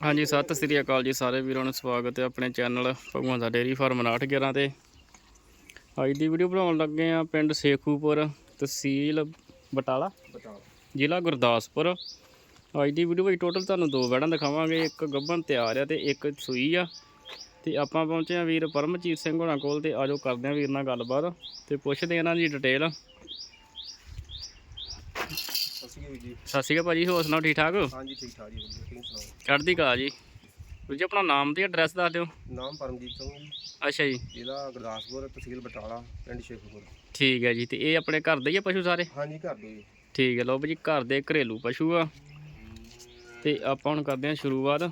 ਹਾਂਜੀ, ਸਤਿ ਸ੍ਰੀ ਅਕਾਲ ਜੀ ਸਾਰੇ ਵੀਰਾਂ ਨੂੰ, ਸਵਾਗਤ ਹੈ ਆਪਣੇ ਚੈਨਲ ਭਗਵਾਨ ਦਾ ਡੇਰੀ ਫਾਰਮ 911 ਤੇ। ਅੱਜ ਦੀ ਵੀਡੀਓ ਬਣਾਉਣ ਲੱਗੇ ਆ ਪਿੰਡ ਸੇਖੂਪੁਰ ਤਹਿਸੀਲ ਬਟਾਲਾ, ਜ਼ਿਲ੍ਹਾ ਗੁਰਦਾਸਪੁਰ। ਅੱਜ ਦੀ ਵੀਡੀਓ ਵਿੱਚ ਟੋਟਲ ਤੁਹਾਨੂੰ ਦੋ ਵੈੜਾਂ ਦਿਖਾਵਾਂਗੇ, ਇੱਕ ਗੱਭਣ ਤਿਆਰ ਆ ਤੇ ਇੱਕ ਸੂਈ ਆ। ਤੇ ਆਪਾਂ ਪਹੁੰਚੇ ਆ ਵੀਰ ਪਰਮਜੀਤ ਸਿੰਘ ਹੋਣਾ ਕੋਲ ਤੇ ਆਜੋ ਕਰਦੇ ਆ ਵੀਰ ਨਾਲ ਗੱਲਬਾਤ ਤੇ ਪੁੱਛਦੇ ਆ ਇਹਨਾਂ ਦੀ ਡਿਟੇਲ ਜੀ। ਸਤਿ ਸ਼੍ਰੀ ਅਕਾਲ ਭਾਜੀ ਹੋਰ ਸੁਣਾਓ ਠੀਕ ਠਾਕ ਹਾਂਜੀ ਠੀਕ ਠਾਕ ਜੀ ਵਧੀਆ ਤੁਸੀਂ ਸੁਣਾਓ? ਚੜ੍ਹਦੀ ਕਲਾ ਜੀ। ਵੀਰ ਜੀ ਆਪਣਾ ਨਾਮ ਤੇ ਐਡਰੈਸ ਦੱਸ ਦਿਓ। ਨਾਮ ਪਰਮਜੀਤ ਸਿੰਘ ਜੀ। ਅੱਛਾ ਜੀ। ਜ਼ਿਲ੍ਹਾ ਗੁਰਦਾਸਪੁਰ ਤਹਿਸੀਲ ਬਟਾਲਾ ਪਿੰਡ ਸ਼ੇਖੂਪੁਰ। ਠੀਕ ਹੈ ਜੀ ਤੇ ਇਹ ਆਪਣੇ ਘਰ ਦੇ ਹੀ ਆ ਪਸ਼ੂ ਸਾਰੇ? ਹਾਂਜੀ ਘਰ ਦੇ ਜੀ। ਠੀਕ ਹੈ ਲਓ ਜੀ ਘਰ ਦੇ ਘਰੇਲੂ ਪਸ਼ੂ ਆ। ਤੇ ਆਪਾਂ ਹੁਣ ਕਰਦੇ ਹਾਂ ਸ਼ੁਰੂਆਤ।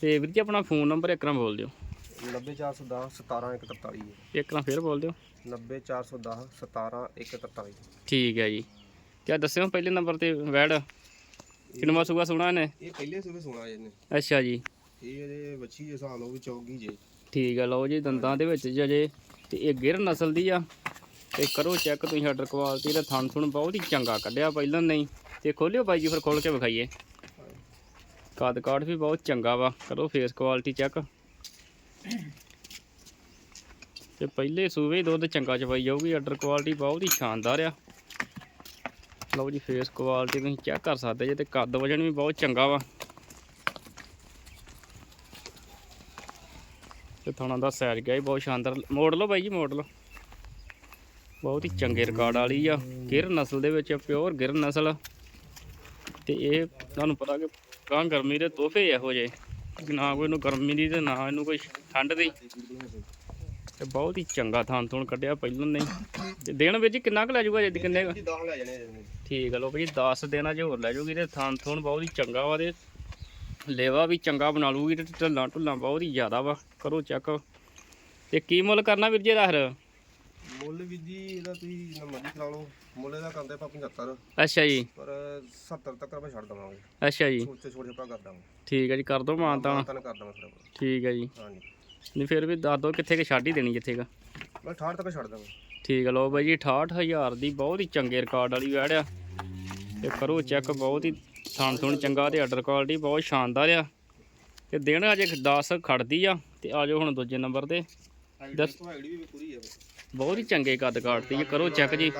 ਤੇ ਵੀਰ ਜੀ ਆਪਣਾ ਫੋਨ ਨੰਬਰ ਇੱਕ ਨਾਲ ਬੋਲ ਦਿਓ। 90410 17143 ਜੀ ਇੱਕ ਨਾਲ ਫੇਰ ਬੋਲ ਦਿਓ। 90410 17143 ਠੀਕ ਹੈ ਜੀ। ਕਿਆ ਦੱਸਿਓ ਪਹਿਲੇ ਨੰਬਰ ਤੇ ਵੈੜ। ਕਿੰਨਵਾ ਸੂਆ ਸੁਣਾ ਨੇ ਇਹ ਪਹਿਲੇ ਸੂਬੇ ਸੁਣਾ ਜੀ ਅੱਛਾ ਜੀ। ਇਹ ਇਹਦੇ ਵੱਛੀ ਦੇ ਹਿਸਾਬ ਲਓ ਵੀ ਚੌਗੀ ਜੇ। ਠੀਕ ਹੈ ਲਓ ਜੀ ਦੰਦਾਂ ਦੇ ਵਿੱਚ ਜਜੇ ਤੇ ਇਹ ਗਿਰ ਨਸਲ ਦੀ ਆ। ਤੇ ਕਰੋ ਚੈੱਕ ਤੁਸੀਂ ਆਰਡਰ ਕੁਆਲਿਟੀ ਦਾ ਥਣ ਥੁਣ ਬਹੁਤ ਹੀ ਚੰਗਾ ਕੱਢਿਆ ਪਹਿਲਾਂ ਨਹੀਂ। ਤੇ ਖੋਲਿਓ ਬਾਈ ਜੀ ਫਿਰ ਖੋਲ ਕੇ ਵਿਖਾਈਏ। ਕੱਦ ਕਾਠ ਵੀ ਬਹੁਤ ਚੰਗਾ ਵਾ। ਕਰੋ ਫੇਸ ਕੁਆਲਿਟੀ ਚੈੱਕ ਤੇ ਪਹਿਲੇ ਸੂਵੇ ਹੀ ਦੁੱਧ ਚੰਗਾ ਚਵਾਈ ਜਾਊਗੀ। ਆਰਡਰ ਕੁਆਲਿਟੀ ਬਹੁਤ ਹੀ ਸ਼ਾਨਦਾਰ ਆ। ਲਓ ਜੀ ਫੇਸ ਕੁਆਲਿਟੀ ਤੁਸੀਂ ਚੈੱਕ ਕਰ ਸਕਦੇ ਜੇ ਤੇ ਕੱਦ ਵਜਨ ਵੀ ਬਹੁਤ ਚੰਗਾ ਵਾ। ਤੇ ਥਾਣਾ ਦਾ ਸਾਈਜ਼ ਗਿਆ ਹੀ ਬਹੁਤ ਸ਼ਾਨਦਾਰ। ਮੋੜ ਲਓ ਬਾਈ ਜੀ, ਮੋੜ ਲਓ। ਬਹੁਤ ਹੀ ਚੰਗੇ ਰਿਕਾਰਡ ਵਾਲੀ ਆ, ਗਿਰ ਨਸਲ ਦੇ ਵਿੱਚ ਪਿਓਰ ਗਿਰ ਨਸਲ। ਤੇ ਇਹ ਤੁਹਾਨੂੰ ਪਤਾ ਕਿ ਕਾਂ ਗਰਮੀ ਦੇ ਤੋਹਫੇ ਇਹੋ ਜੇ ਨਾ ਕੋਈ ਨੂੰ ਗਰਮੀ ਦੀ ਤੇ ਨਾ ਇਹਨੂੰ ਕੋਈ ਠੰਡ ਦੀ। ਤੇ ਬਹੁਤ ਹੀ ਚੰਗਾ ਥਾਂ ਥੂਣ ਕੱਢਿਆ ਪਹਿਲਾਂ ਨਹੀਂ। ਤੇ ਦਿਨ ਵਿੱਚ ਕਿੰਨਾ ਕੁ ਲੈ ਜਾਊਗਾ ਜੇ ਕਿੰਨੇ ਕੁ? 10 ਲੈ ਜਾਣੇ ਠੀਕ ਲੋ ਭਾਜੀ 10 ਦਿਨਾਂ 'ਚ ਹੋਰ ਲੈ ਜਾਊਗੀ ਤੇ ਥਾਂ ਥੂਣ ਬਹੁਤ ਹੀ ਚੰਗਾ ਵਾ ਤੇ ਲੇਵਾ ਵੀ ਚੰਗਾ ਬਣਾ ਲੂਗੀ ਤੇ ਢੱਲਾਂ ਢੁੱਲਾਂ ਬਹੁਤ ਹੀ ਜ਼ਿਆਦਾ ਵਾ। ਕਰੋ ਚੈੱਕ ਤੇ ਕੀ ਮੁੱਲ ਕਰਨਾ ਵੀਰ ਜੀ ਇਹਦਾ ਫਿਰ? ਮੁੱਲ ਵੀ ਜੀ ਇਹਦਾ ਤੁਸੀਂ ਜਿੰਨਾ ਮਰਜ਼ੀ ਕਰਾ ਲਓ। ਮੁੱਲ ਇਹਦਾ ਕਰਦੇ ਆਪਾਂ 75 ਅੱਛਾ ਜੀ। ਪਰ 70 ਤੱਕ ਆਪਾਂ ਛੱਡ ਦਵਾਂਗੇ। ਅੱਛਾ ਜੀ। ਛੋਟੇ ਛੋਟੇ ਆਪਾਂ ਕਰ ਦਾਂਗੇ। ਠੀਕ ਹੈ ਜੀ ਕਰ ਦੋ ਮਾਨਤਾ ਤਾਂ ਕਰ ਦਾਂਗੇ ਫਿਰ। ਆਪਾਂ। ਠੀਕ ਹੈ ਜੀ। ਹਾਂਜੀ। ਨਹੀਂ ਫਿਰ ਵੀ ਦੱਸ ਦੋ ਕਿੱਥੇ ਕਿ ਛੱਡ ਹੀ ਦੇਣੀ ਜਿੱਥੇ ਕ। ਮੈਂ 68 ਤੱਕ ਛੱਡ ਦਾਂਗਾ ਠੀਕ ਹੈ ਲੋ ਬਾਈ ਜੀ 68000 ਦੀ ਬਹੁਤ ਹੀ ਚੰਗੇ ਰਿਕਾਰਡ ਵਾਲੀ ਵੈੜ ਆ। ਤੇ ਕਰੋ ਚੈੱਕ ਬਹੁਤ ਹੀ ਥਾਣ ਥੁਣ ਚੰਗਾ ਤੇ ਆਰਡਰ ਕੁਆਲਿਟੀ ਬਹੁਤ ਸ਼ਾਨਦਾਰ ਆ। ਤੇ ਦਿਨ ਅਜੇ 10 ਖੜਦੀ ਆ ਤੇ ਆਜੋ ਹੁਣ ਦੂਜੇ ਨੰਬਰ ਤੇ। ਦੱਸ- ਬਹੁਤ ਹੀ ਚੰਗੇ ਕੱਦ ਕਾਟਦੀ ਹੈ ਕਰੋ ਚੈੱਕ ਜੀ।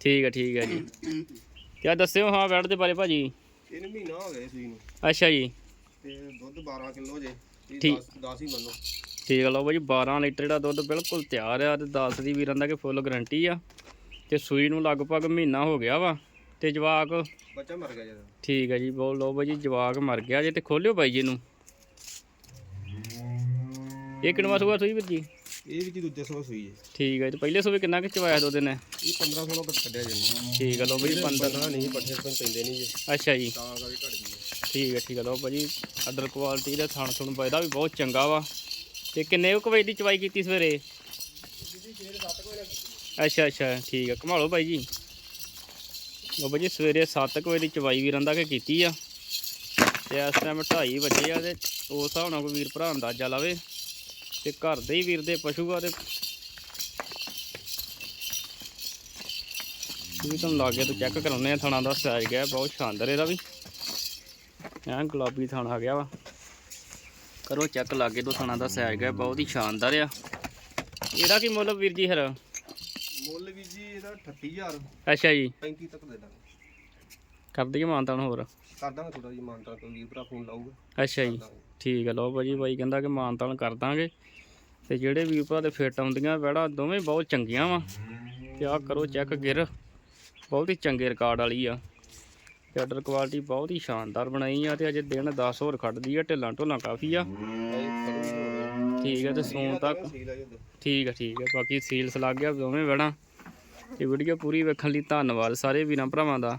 ਠੀਕ ਹੈ ਠੀਕ ਹੈ ਜੀ। ਕਿਆ ਦੱਸਿਓ ਹਾਂ ਵੈੜ ਦੇ ਬਾਰੇ ਭਾਜੀ। ਇਹਨੂੰ ਮਹੀਨਾ ਹੋ ਗਿਆ ਸੂਈ ਨੂੰ। ਅੱਛਾ ਜੀ। ਤੇ ਦੁੱਧ 12 ਕਿਲੋ ਜੇ। ਇਹ ਠੀਕ। 10 10 ਹੀ ਮੰਨੋ। ਠੀਕ ਹੈ ਲਓ ਬਾਈ 12 ਲੀਟਰ ਜਿਹੜਾ ਦੁੱਧ ਬਿਲਕੁਲ ਤਿਆਰ ਆ ਤੇ 10 ਦੀ ਵੀਰਾਂ ਦਾ ਕਿ ਫੁੱਲ ਗਰੰਟੀ ਆ। ਤੇ ਸੂਈ ਨੂੰ ਲਗਭਗ ਮਹੀਨਾ ਹੋ ਗਿਆ ਵਾ। ਤੇ ਜਵਾਕ? ਬੱਚਾ ਮਰ ਗਿਆ ਜਦ। ਠੀਕ ਹੈ ਜੀ ਬੋਲ ਲਓ ਬਾਈ ਜੀ ਜਵਾਕ ਮਰ ਗਿਆ। ਜੇ ਤੇ ਖੋਲਿਓ ਬਾਈ ਜੀ ਨੂੰ ਇਹ ਕਿੰਨਵਾ ਸੂਆ ਸੂਈ ਵੀਰ ਜੀ? ਇਹ ਵੀ ਕੀ ਦੂਜੇ ਸਵਾ ਸੂਈ ਹੈ। ਠੀਕ ਹੈ ਤੇ ਪਹਿਲੇ ਸੂਏ ਕਿੰਨਾ ਕਿ ਚਵਾਇਆ ਦੋ ਦਿਨ? ਇਹ 15 16 ਬੱਟ ਕੱਢਿਆ ਜਾਂਦਾ ਠੀਕ ਹੈ ਲਓ ਬਾਈ 15 ਪਤਾ ਨਹੀਂ ਪੱਠੇ ਤੋਂ ਪੈਂਦੇ ਨਹੀਂ ਜੀ। ਅੱਛਾ ਜੀ। ਤਾਂ ਕਰਕੇ ਘਟ ਗਈ। ਠੀਕ ਹੈ ਠੀਕ ਹੈ ਲਓ ਭਾਜੀ ਆਰਡਰ ਕੁਆਲਿਟੀ ਦਾ ਥਣ ਥੁਣ ਇਹਦਾ ਵੀ ਬਹੁਤ ਚੰਗਾ ਵਾ। ਤੇ ਕਿੰਨੇ ਕੁ ਵਜੇ ਦੀ ਚਵਾਈ ਕੀਤੀ ਸਵੇਰੇ? ਅੱਛਾ ਅੱਛਾ ਠੀਕ ਹੈ ਘਮਾਲੋ ਭਾਈ ਜੀ। ਬਾਬਾ ਜੀ, ਸਵੇਰੇ 7 ਵਜੇ ਦੀ ਚਵਾਈ ਵੀਰਾਂ ਦਾ ਕੇ ਕੀਤੀ ਆ? ਤੇ ਇਸ ਟਾਈਮ 2:30 ਵਜੇ ਆ ਤੇ ਉਸ ਹਿਸਾਬ ਨਾਲ ਕੋਈ ਵੀਰ ਭਰਾ ਅੰਦਾਜ਼ਾ ਲਾਵੇ ਤੇ ਘਰ ਦੇ ਹੀ ਵੀਰ ਦੇ ਪਸ਼ੂ ਆ ਤੇ ਵੀ ਤੁਹਾਨੂੰ ਲਾਗੇ ਤੋਂ ਚੈੱਕ ਕਰਾਉਨੇ ਆ, ਥਣਾ ਦਾ ਸਾਈਜ਼ ਗਿਆ, ਬਹੁਤ ਸ਼ਾਨਦਾਰ ਇਹਦਾ ਵੀ। ਐਂ ਗੁਲਾਬੀ ਥਾਣਾ ਆ ਗਿਆ ਵਾ। ਕਰੋ ਚੈੱਕ ਲਾਗੇ ਤੋਂ ਥਣਾ ਦਾ ਸਾਈਜ਼ ਗਿਆ, ਬਹੁਤ ਹੀ ਸ਼ਾਨਦਾਰ ਆ। ਇਹਦਾ ਕੀ ਮੁੱਲ ਵੀਰ ਜੀ ਹਰ ਮੁੱਲ ਵੀ ਜੀ ਇਹਦਾ 38000 ਅੱਛਾ ਜੀ। 35 ਤੱਕ ਦੇ ਦਾਂਗੇ। ਕਰ ਦਈਏ ਮਾਨਤਾਨ ਹੋਰ? ਕਰ ਦਾਂਗੇ ਥੋੜਾ ਜੀ ਮਾਨਤਾ ਕੋਈ ਵੀਰ ਭਰਾ ਫੋਨ ਲਾਊਗਾ। ਅੱਛਾ ਜੀ। ਠੀਕ ਹੈ ਲਓ ਭਾਜੀ ਬਾਈ ਕਹਿੰਦਾ ਕਿ ਮਾਨਤਾਨ ਕਰ ਦਾਂਗੇ। ਤੇ ਜਿਹੜੇ ਵੀਰ ਭਰਾ ਦੇ ਫਿੱਟ ਆਉਂਦੀਆਂ ਵੈੜਾ ਦੋਵੇਂ ਬਹੁਤ ਚੰਗੀਆਂ ਵਾ। ਤੇ ਆਹ ਕਰੋ ਚੈੱਕ ਗਿਰ। ਬਹੁਤ ਹੀ ਚੰਗੇ ਰਿਕਾਰਡ ਵਾਲੀ ਆ। ਤੇ ਆਰਡਰ ਕੁਆਲਿਟੀ ਬਹੁਤ ਹੀ ਸ਼ਾਨਦਾਰ ਬਣਾਈ ਆ ਤੇ ਅਜੇ ਦਿਨ 10 ਹੋਰ ਖੜਦੀ ਆ ਢਿੱਲਾਂ ਢੋਲਾਂ ਕਾਫੀ ਆ। ਠੀਕ ਹੈ ਤੇ ਸੌਣ ਤੱਕ। ਠੀਕ ਹੈ ਠੀਕ ਹੈ ਬਾਕੀ ਸੀਲਸ ਲੱਗ ਗਿਆ ਦੋਵੇਂ ਵੜਾਂ ਇਹ ਵੀਡੀਓ ਪੂਰੀ ਵੇਖਣ ਲਈ ਧੰਨਵਾਦ ਸਾਰੇ ਵੀਰਾਂ ਭਰਾਵਾਂ ਦਾ।